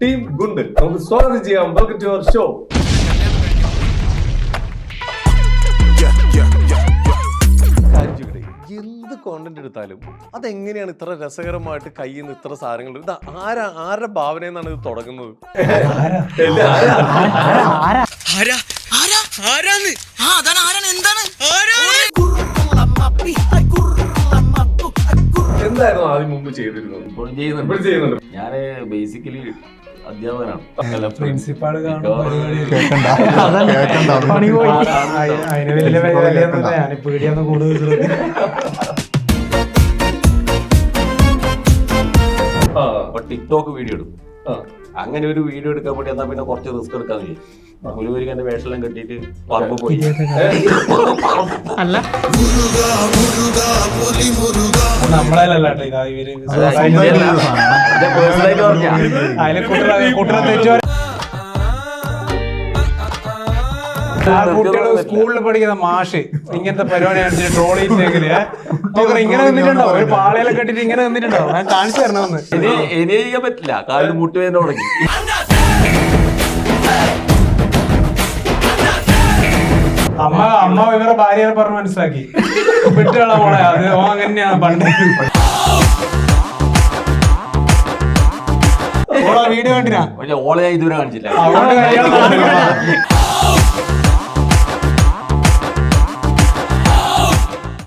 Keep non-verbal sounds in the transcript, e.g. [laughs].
Team ഗുണ്ട് നമുക്ക് സ്വാഗതം ചെയ്യാം. വെൽക്കം ടു അവർ ഷോ എന്ത് കോണ്ടന്റ് എടുത്താലും അതെങ്ങനെയാണ് ഇത്ര രസകരമായിട്ട് കയ്യിൽ നിന്ന് ഇത്ര സാധനങ്ങൾ? ഇത് ആരാ ആരുടെ ഭാവനയെന്നാണ് ഇത് തുടങ്ങുന്നത്? ആരാ ആരാ ആരാന്ന് ആ അതാണ് ആരാണ് എന്താണ് ആരാണ് എന്തായിരുന്നു ആദ്യം മുമ്പ് ചെയ്തിരുന്നത്? ചെയ്യുന്നുണ്ട്. ഞാൻ ബേസിക്കലി അധ്യാപകനാണ്. അതിന് വലിയ വിലയൊന്നുമില്ല ഞാൻ പേടിയാന്ന് കൂടുതൽ ആ, അപ്പൊ ടിക്ടോക്ക് വീഡിയോ എടുക്കും. അങ്ങനെ ഒരു വീഡിയോ എടുക്കാൻ വേണ്ടി എന്നാ പിന്നെ കുറച്ച് റിസ്ക് എടുക്കാൻ കഴിയും. പുലിമുരിക്ക് എന്റെ വേഷമെല്ലാം കെട്ടിട്ട് പറമ്പ് പോയി. നമ്മളല്ല കുട്ടികളെ കുട്ടികളെ കുട്ടികൾ സ്കൂളിൽ പഠിക്കുന്ന മാഷ് ഇങ്ങനത്തെ പരിപാടി ട്രോളി ഇങ്ങനെ നിന്നിട്ടുണ്ടോ ഒരു പാളയിലെ കെട്ടിട്ട് ഇങ്ങനെ നിന്നിട്ടുണ്ടോ ഞാൻ കാണിച്ചു തരണമെന്ന് ഇനി ചെയ്യാൻ പറ്റില്ല കാലിൽ മുട്ടുവേദന തുടങ്ങി അമ്മ അമ്മ ഇവരുടെ ഭാര്യ പറഞ്ഞ് മനസ്സിലാക്കി വിട്ടുകള പോണേ അത് ഓ അങ്ങനെയാണ് പണ്ട് വീഡിയോ കണ്ടിനാ പക്ഷെ ഓളെ ഞാൻ ഇതുവരെ കാണിച്ചില്ല. [laughs] [laughs]